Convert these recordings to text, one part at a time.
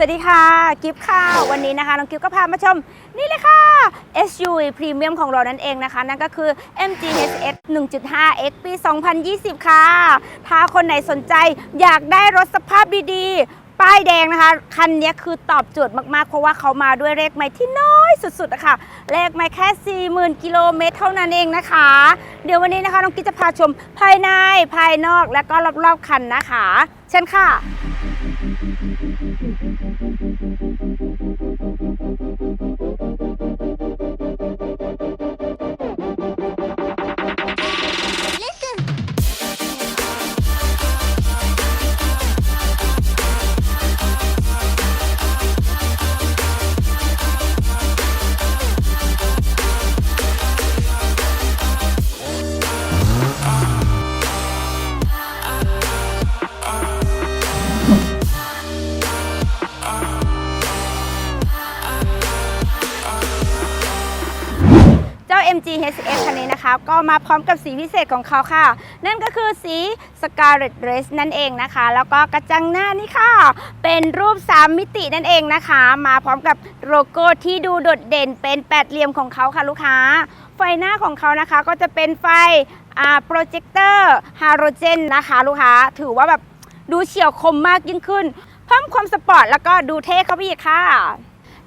สวัสดีค่ะ กิฟต์ค่ะ วันนี้นะคะ น้องกิฟต์ก็พามาชม นี่เลยค่ะ SUV พรีเมียมของเรานั่นเองนะคะ นั่นก็คือ MG HS 1.5X ปี 2020 ค่ะ ถ้าคนไหนสนใจอยากได้รถสภาพดีๆ ป้ายแดงนะคะ คันนี้คือตอบโจทย์มากๆ เพราะว่าเขามาด้วยเลขไม้ที่น้อยสุดๆนะคะเลขไม้แค่ 40,000 กิโลเมตรเท่านั้นเองนะคะ เดี๋ยววันนี้นะคะน้องกิฟต์จะพาชมภายในภายนอกและก็รอบๆคันนะคะ เช่นค่ะา MG HF คันนี้นะคะ ก็มาพร้อมกับสีพิเศษของเขาค่ะ นั่นก็คือสี Scarlet Race นั่นเองนะคะ แล้วก็กระจังหน้านี่ค่ะ เป็นรูป 3 มิตินั่นเองนะคะ มาพร้อมกับโลโก้ที่ดูโดดเด่นเป็นแปดเหลี่ยมของเขาค่ะลูกค้า ไฟหน้าของเขานะคะก็จะเป็นไฟอ่าโปรเจคเตอร์ฮาโลเจนนะคะ ลูกค้าถือว่าแบบดูเฉียวคมมากยิ่งขึ้น เพิ่มความสปอร์ตแล้วก็ดูเท่เข้าไปอีกค่ะ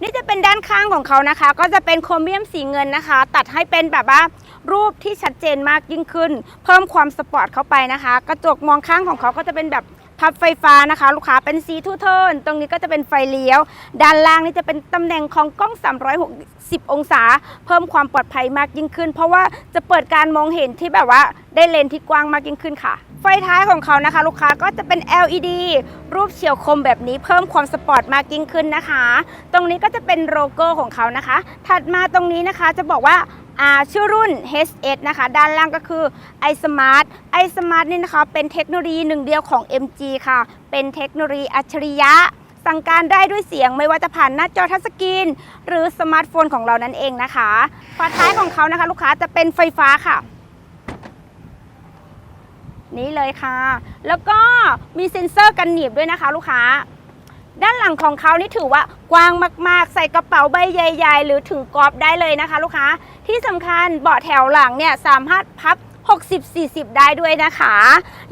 นี่จะเป็นด้านข้างของเขานะคะ ก็จะเป็นโครเมียมสีเงินนะคะ ตัดให้เป็นแบบว่ารูปที่ชัดเจนมากยิ่งขึ้น เพิ่มความสปอร์ตเข้าไปนะคะ กระจกมองข้างของเขาก็จะเป็นแบบ พับไฟฟ้านะคะ ลูกค้าเป็นสีทูโทน ตรงนี้ก็จะเป็นไฟเลี้ยว ด้านล่างนี่จะเป็นตำแหน่งของกล้อง 360 องศา เพิ่มความปลอดภัยมากยิ่งขึ้น เพราะว่าจะเปิดการมองเห็นที่แบบว่าได้เลนส์ที่กว้างมากยิ่งขึ้นค่ะ ไฟท้ายของเขานะคะ ลูกค้าก็จะเป็น LED รูปเฉียวคมแบบนี้เพิ่มความสปอร์ตมากยิ่งขึ้นนะคะ ตรงนี้ก็จะเป็นโลโก้ของเขานะคะ ถัดมาตรงนี้นะคะจะบอกว่า ชื่อรุ่น HS นะคะ ด้านล่างก็คือ iSmart iSmart นี่นะคะ เป็นเทคโนโลยีหนึ่งเดียวของ MG ค่ะ เป็นเทคโนโลยีอัจฉริยะ สั่งการได้ด้วยเสียงไม่ว่าจะผ่านหน้าจอทัชสกรีน หรือสมาร์ทโฟนของเรานั่นเองนะคะฝาท้ายของเขานะคะ ลูกค้าจะเป็นไฟฟ้าค่ะนี่เลยค่ะ แล้วก็มีเซ็นเซอร์กันหนีบด้วยนะคะ ลูกค้า ด้านหลังของเขานี่ถือว่ากว้างมากๆ ใส่กระเป๋าใบใหญ่ๆ หรือถือกอบได้เลยนะคะ ลูกค้าที่สำคัญเบาะแถวหลังเนี่ยสามารถพับ 60-40 ได้ด้วยนะคะ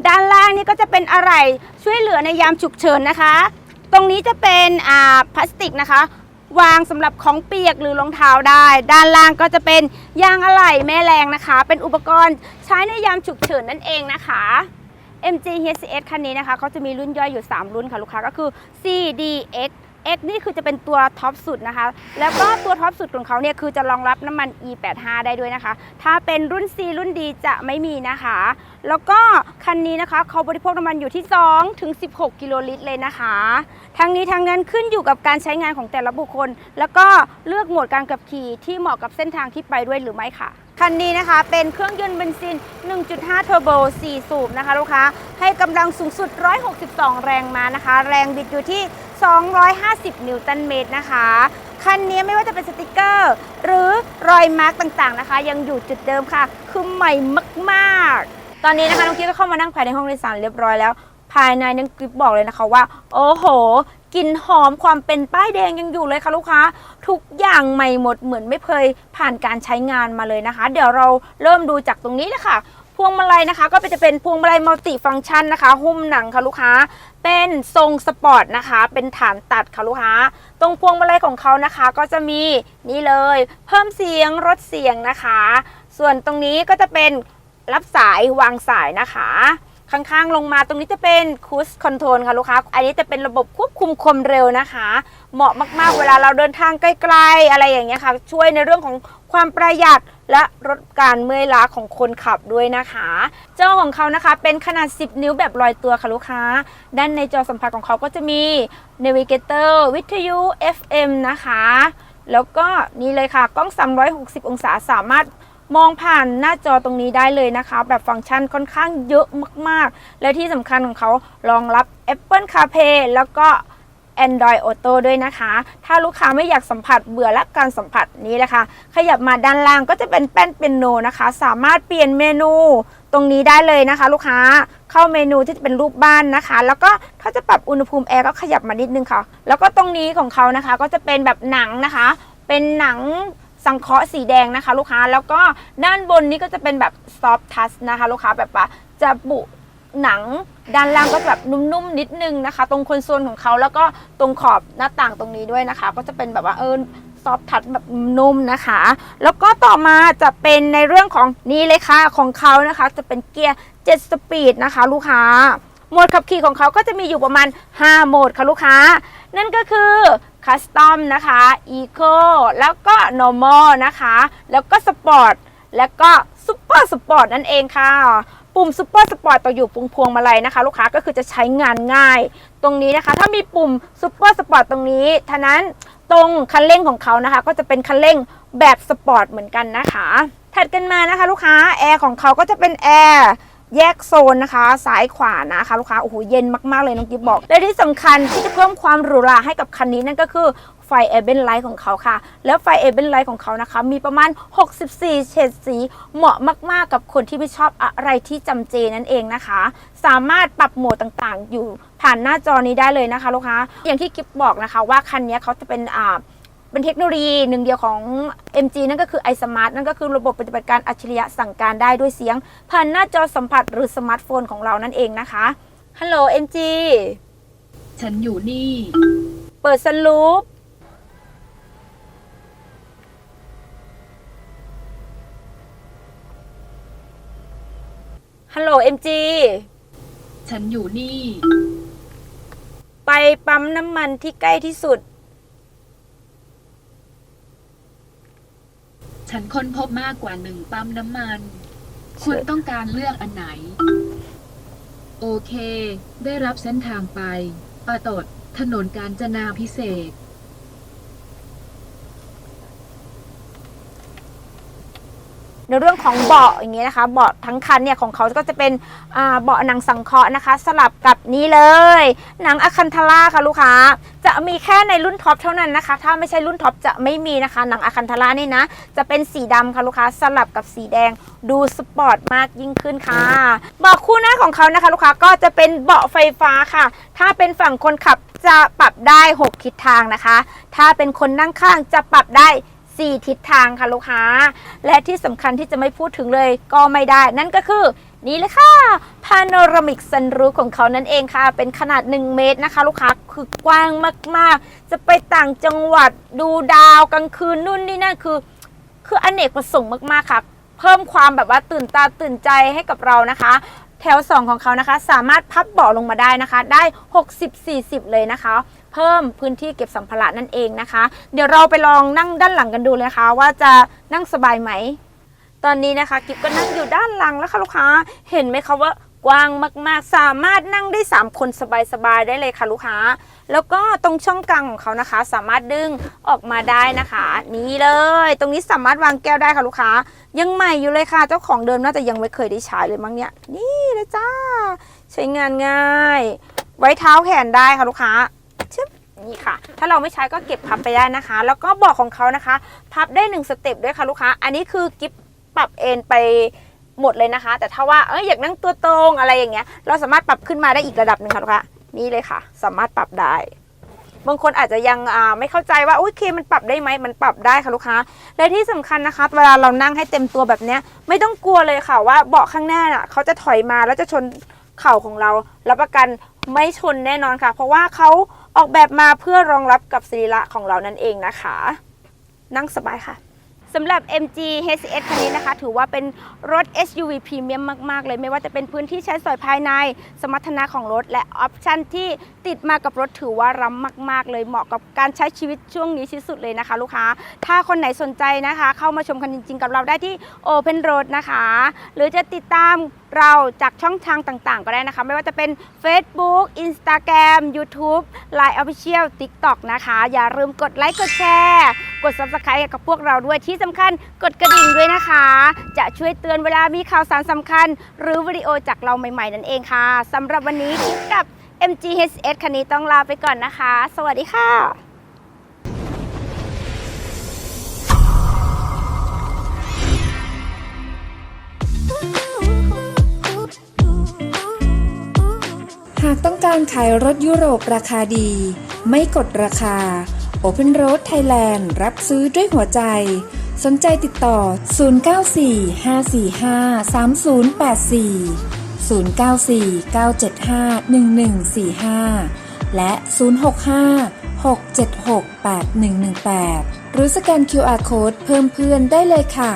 ด้านล่างนี่ก็จะเป็นอะไรช่วยเหลือในยามฉุกเฉินนะคะ ตรงนี้จะเป็นอ่าพลาสติกนะคะ วางสำหรับของเปียกหรือรองเท้าได้ ด้านล่างก็จะเป็นยางอะไหล่แม่แรงนะคะ เป็นอุปกรณ์ใช้ในยามฉุกเฉินนั่นเองนะคะ MG HCS คันนี้นะคะเขาจะมีรุ่นย่อยอยู่ 3 รุ่นค่ะลูกค้าก็คือ C D X X นี่คือจะเป็นตัวท็อปสุดนะคะ แล้วก็ตัวท็อปสุดของเขาเนี่ยคือจะรองรับน้ำมัน E85 ได้ด้วยนะคะ ถ้าเป็นรุ่น C รุ่น D จะไม่มีนะคะ แล้วก็คันนี้นะคะเขาบริโภคน้ำมันอยู่ที่ 2 ถึง 16 กิโลลิตรเลยนะคะ ทั้งนี้ทั้งนั้นขึ้นอยู่กับการใช้งานของแต่ละบุคคล แล้วก็เลือกโหมดการขับขี่ที่เหมาะกับเส้นทางที่ไปด้วยหรือไม่ค่ะ คันนี้นะคะเป็นเครื่องยนต์เบนซิน 1.5 เทอร์โบ 4 สูบนะคะลูกค้า ให้กำลังสูงสุด 162 แรงม้านะคะ แรงบิดอยู่ที่ 250 นิวตันเมตรนะคะ คันนี้ไม่ว่าจะเป็นสติกเกอร์ หรือรอยมาร์กต่างๆนะคะ ยังอยู่จุดเดิมค่ะ คือใหม่มาก ๆ ตอนนี้นะคะน้องกิ๊ฟก็เข้ามานั่งภายในห้องโดยสารเรียบร้อยแล้ว ภายในน้องกิ๊ฟบอกเลยนะคะว่า โอ้โหกลิ่นหอมความเป็นป้ายแดงยังอยู่เลยค่ะลูกค้า ทุกอย่างใหม่หมดเหมือนไม่เคยผ่านการใช้งานมาเลยนะคะ เดี๋ยวเราเริ่มดูจากตรงนี้เลยค่ะพวงมาลัยนะคะ ก็จะเป็นพวงมาลัยมัลติฟังก์ชันนะคะ หุ้มหนังค่ะลูกค้า เป็นทรงสปอร์ตนะคะ เป็นฐานตัดค่ะลูกค้า ตรงพวงมาลัยของเขานะคะ ก็จะมีนี่เลย เพิ่มเสียงลดเสียงนะคะ ส่วนตรงนี้ก็จะเป็นรับสายวางสายนะคะ ข้างๆ ลงมาตรงนี้จะเป็นคูสคอนโทรลค่ะลูกค้า อันนี้จะเป็นระบบควบคุมความเร็วนะคะ เหมาะมากๆ เวลาเราเดินทางไกลๆ อะไรอย่างเงี้ยค่ะ ช่วยในเรื่องของความประหยัดและลดการเมื่อยล้าของคนขับด้วยนะคะ จอของเขานะคะ เป็นขนาด 10 นิ้วแบบลอยตัวค่ะลูกค้า ด้านในจอสัมผัสของเขาก็จะมี Navigator วิทยุ FM นะคะ แล้วก็นี่เลยค่ะกล้อง 360 องศาสามารถ มองผ่านหน้าจอตรงนี้ได้เลยนะคะ แบบฟังก์ชันค่อนข้างเยอะมากๆ และที่สำคัญของเขารองรับ Apple CarPlay แล้วก็ Android Auto ด้วยนะคะ ถ้าลูกค้าไม่อยากสัมผัสเบื่อและการสัมผัสนี้เลยค่ะ ขยับมาด้านล่างก็จะเป็นแป้นเปียโนนะคะ สามารถเปลี่ยนเมนูตรงนี้ได้เลยนะคะ ลูกค้า เข้าเมนูที่จะเป็นรูปบ้านนะคะ แล้วก็ถ้าจะปรับอุณหภูมิแอร์ก็ขยับมานิดนึงค่ะ แล้วก็ตรงนี้ของเขานะคะ ก็จะเป็นแบบหนังนะคะ เป็นหนัง สังเคราะห์สีแดงนะคะ ลูกค้าแล้วก็ด้านบนนี้ก็จะเป็นแบบซอฟทัชนะคะ ลูกค้าแบบว่าจะบุหนังด้านล่างก็แบบนุ่มๆนิดนึงนะคะ ตรงคอนโซลของเขาแล้วก็ตรงขอบหน้าต่างตรงนี้ด้วยนะคะ ก็จะเป็นแบบว่าเออซอฟทัชแบบนุ่มนะคะ แล้วก็ต่อมาจะเป็นในเรื่องของนี่เลยค่ะของเขานะคะ จะเป็นเกียร์ 7 สปีดนะคะ ลูกค้าโหมดขับขี่ของเขาก็จะมีอยู่ประมาณ 5 โหมดค่ะลูกค้า นั่นก็คือคัสตอมนะคะ Eco แล้วก็ Normal นะคะ แล้วก็ Sport แล้วก็ Super Sport นั่นเองค่ะ ปุ่ม Super Sport ต่ออยู่ปุ่มพวงมาลัยนะคะ ลูกค้าก็คือจะใช้งานง่าย ตรงนี้นะคะ ถ้ามีปุ่ม Super Sport ตรงนี้ท่านั้นตรงคันเร่งของเขานะคะ ก็จะเป็นคันเร่งแบบสปอร์ตเหมือนกันนะคะ ถัดกันมานะคะ ลูกค้าแอร์ของเขาก็จะเป็นแอร์ แยกโซนนะคะ ซ้ายขวานะคะลูกค้าโอ้โหเย็นมากๆเลยน้องกิฟบอก และที่สำคัญที่จะเพิ่มความหรูหราให้กับคันนี้นั่นก็คือไฟเอเบนไลท์ของเขาค่ะ แล้วไฟเอเบนไลท์ของเขานะคะ มีประมาณ 64 เฉดสี เหมาะมากๆกับคนที่ไม่ชอบอะไรที่จำเจนั่นเองนะคะ สามารถปรับโหมดต่างๆ อยู่ผ่านหน้าจอนี้ได้เลยนะคะลูกค้าอย่างที่กิฟบอกนะคะว่าคันนี้เขาจะเป็นอ่า เป็นเทคโนโลยีหนึ่งเดียวของ MG นั่นก็คือ iSmart นั่นก็คือระบบปฏิบัติการอัจฉริยะสั่งการได้ด้วยเสียง ผ่านหน้าจอสัมผัสหรือสมาร์ทโฟนของเรานั่นเองนะคะฮัลโหล MG ฉันอยู่นี่ เปิดสลูปฮัลโหล MG ฉันอยู่นี่ ไปปั๊มน้ำมันที่ใกล้ที่สุด ฉันค้นพบมากกว่าหนึ่งปั๊มน้ำมัน คุณต้องการเลือกอันไหน โอเค ได้รับเส้นทางไปปาตด ถนนการจนาพิเศษ ในเรื่องของเบาะอย่างนี้ยนะคะ เบาะทั้งคันเนี่ยของเขาก็จะเป็นเบาะหนังสังเคราะห์นะคะ สลับกับนี้เลย หนังอะคันทาร่าค่ะลูกค้า จะมีแค่ในรุ่นท็อปเท่านั้นนะคะ ถ้าไม่ใช่รุ่นท็อปจะไม่มีนะคะ หนังอะคันทาร่านี่นะ จะเป็นสีดำค่ะลูกค้า สลับกับสีแดง ดูสปอร์ตมากยิ่งขึ้นค่ะ เบาะคู่หน้าของเขานะคะ ลูกค้าก็จะเป็นเบาะไฟฟ้าค่ะ ถ้าเป็นฝั่งคนขับจะปรับได้ 6 ทิศทางนะคะ ถ้าเป็นคนนั่งข้างจะปรับได้ 4 ทิศทางค่ะลูกค้า และที่สำคัญที่จะไม่พูดถึงเลยก็ไม่ได้ นั่นก็คือนี่เลยค่ะพาโนรามิกซันรูฟของเขานั่นเองค่ะ เป็นขนาด 1 เมตรนะคะ ลูกค้าคือกว้างมากๆ จะไปต่างจังหวัดดูดาวกลางคืนนู่นนี่นั่นคือ คืออเนกประสงค์มากๆค่ะ เพิ่มความแบบว่าตื่นตาตื่นใจให้กับเรานะคะแถว 2 ของเขานะคะ สามารถพับเบาะลงมาได้นะคะ ได้ 60-40 เลยนะคะ เพิ่มพื้นที่เก็บสัมภาระนั่นเองนะคะ เดี๋ยวเราไปลองนั่งด้านหลังกันดูเลยนะคะ ว่าจะนั่งสบายไหม ตอนนี้นะคะกิฟก็นั่งอยู่ด้านหลังแล้วค่ะลูกค้าเห็นไหมคะว่ากว้างมากๆ สามารถนั่งได้ 3 คนสบายๆได้เลยค่ะลูกค้า แล้วก็ตรงช่องกลางของเขานะคะ สามารถดึงออกมาได้นะคะ นี่เลย ตรงนี้สามารถวางแก้วได้ค่ะลูกค้า ยังใหม่อยู่เลยค่ะ เจ้าของเดิมน่าจะยังไม่เคยได้ใช้เลยมั้งเนี่ย นี่เลยจ้า ใช้งานง่าย ไว้เท้าแขนได้ค่ะลูกค้า นี่ค่ะ ถ้าเราไม่ใช้ก็เก็บพับไปได้นะคะ แล้วก็บอกของเขานะคะ พับได้หนึ่งสเต็ปด้วยค่ะลูกค้า อันนี้คือกิฟปรับเอนไปหมดเลยนะคะ แต่ถ้าว่าเอ้ยอยากนั่งตัวตรงอะไรอย่างเงี้ย เราสามารถปรับขึ้นมาได้อีกระดับหนึ่งค่ะลูกค้า นี่เลยค่ะ สามารถปรับได้บางคนอาจจะยังไม่เข้าใจว่าโอเคมันปรับได้ไหมมันปรับได้ค่ะลูกค้า และที่สำคัญนะคะ เวลาเรานั่งให้เต็มตัวแบบเนี้ยไม่ต้องกลัวเลยค่ะว่าเบาะข้างหน้าน่ะเขาจะถอยมาแล้วจะชนเข่าของเรารับประกันไม่ชนแน่นอนค่ะ เพราะว่าเขา ออกแบบมาเพื่อรองรับกับสรีระของเรานั่นเองนะคะ นั่งสบายค่ะสำหรับ MG HCS คันนี้นะคะ ถือว่าเป็นรถ SUV พรีเมียมมาก ๆ เลย ไม่ว่าจะเป็นพื้นที่ใช้สอยภายใน สมรรถนะของรถ และออปชันที่ติดมากับรถถือว่าล้ำมาก ๆ เลยเหมาะกับการใช้ชีวิตช่วงนี้ที่สุดเลยนะคะ ลูกค้า ถ้าคนไหนสนใจนะคะ เข้ามาชมคันจริง ๆ กับเราได้ที่ Open Road นะคะ หรือจะติดตามเราจากช่องทางต่างๆ ก็ได้นะคะ ไม่ว่าจะเป็น Facebook Instagram YouTube Line Official TikTok นะคะ อย่าลืมกดไลค์กดแชร์กด Subscribe กับพวกเราด้วยที่สำคัญกดกระดิ่งด้วยนะคะ จะช่วยเตือนเวลามีข่าวสารสำคัญ หรือวิดีโอจากเราใหม่ๆ นั่นเองค่ะสำหรับวันนี้กับ MGHS คันนี้ต้องลาไปก่อนนะคะ สวัสดีค่ะากต้องการขายรถยุโรปราคาดี ไม่กดราคา Open Road Thailand รับซื้อด้วยหัวใจ สนใจติดต่อ 094 545 3084 094 975 1145 และ 065 676 8118 หรือสแกน QR Code เพิ่มเพื่อนได้เลยค่ะ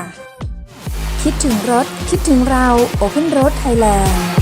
คิดถึงรถ คิดถึงเรา Open Road Thailand